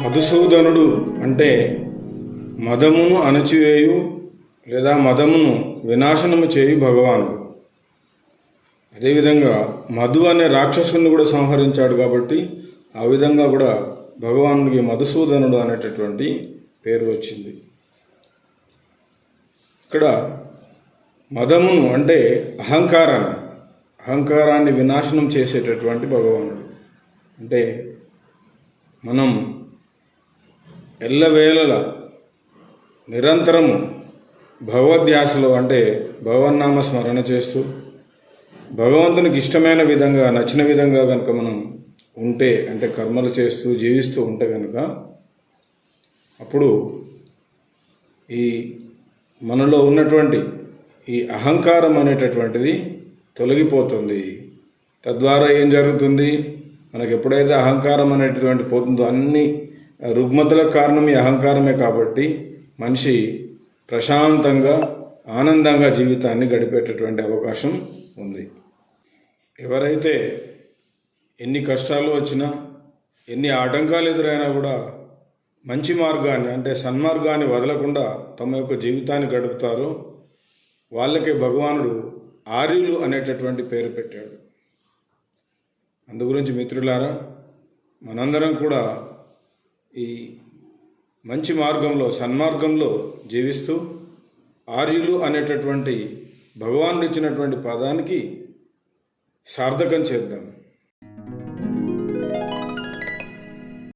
మధుసూదనుడు అంటే మదమును అణచివేయు లేదా మదమును వినాశనము చేయు భగవానుడు. అదేవిధంగా మధు అనే రాక్షసుని కూడా సంహరించాడు కాబట్టి ఆ విధంగా కూడా భగవానుడికి మధుసూదనుడు అనేటటువంటి పేరు వచ్చింది. ఇక్కడ మదమును అంటే అహంకారాన్ని అహంకారాన్ని వినాశనం చేసేటటువంటి భగవానుడు. అంటే మనం ఎల్లవేళల నిరంతరము భగవద్ధ్యాసలో అంటే భగవన్నామ స్మరణ చేస్తూ భగవంతునికి ఇష్టమైన విధంగా నచ్చిన విధంగా కనుక మనం ఉంటే అంటే కర్మలు చేస్తూ జీవిస్తూ ఉంటే కనుక అప్పుడు ఈ మనలో ఉన్నటువంటి ఈ అహంకారం అనేటటువంటిది తొలగిపోతుంది. తద్వారా ఏం జరుగుతుంది? మనకు ఎప్పుడైతే అహంకారం అనేటటువంటి పోతుందో అన్ని రుగ్మతలకు కారణం ఈ అహంకారమే కాబట్టి మనిషి ప్రశాంతంగా ఆనందంగా జీవితాన్ని గడిపేటటువంటి అవకాశం ఉంది. ఎవరైతే ఎన్ని కష్టాలు వచ్చినా ఎన్ని ఆటంకాలు ఎదురైనా కూడా మంచి మార్గాన్ని అంటే సన్మార్గాన్ని వదలకుండా తమ యొక్క జీవితాన్ని గడుపుతారో వాళ్ళకే భగవానుడు ఆర్యులు అనేటటువంటి పేరు పెట్టాడు. అందు గురించి మిత్రులారా మనందరం కూడా ఈ మంచి మార్గంలో సన్మార్గంలో జీవిస్తూ ఆర్యులు అనేటటువంటి భగవానుడిచ్చినటువంటి పదానికి సార్థకం చేద్దాం.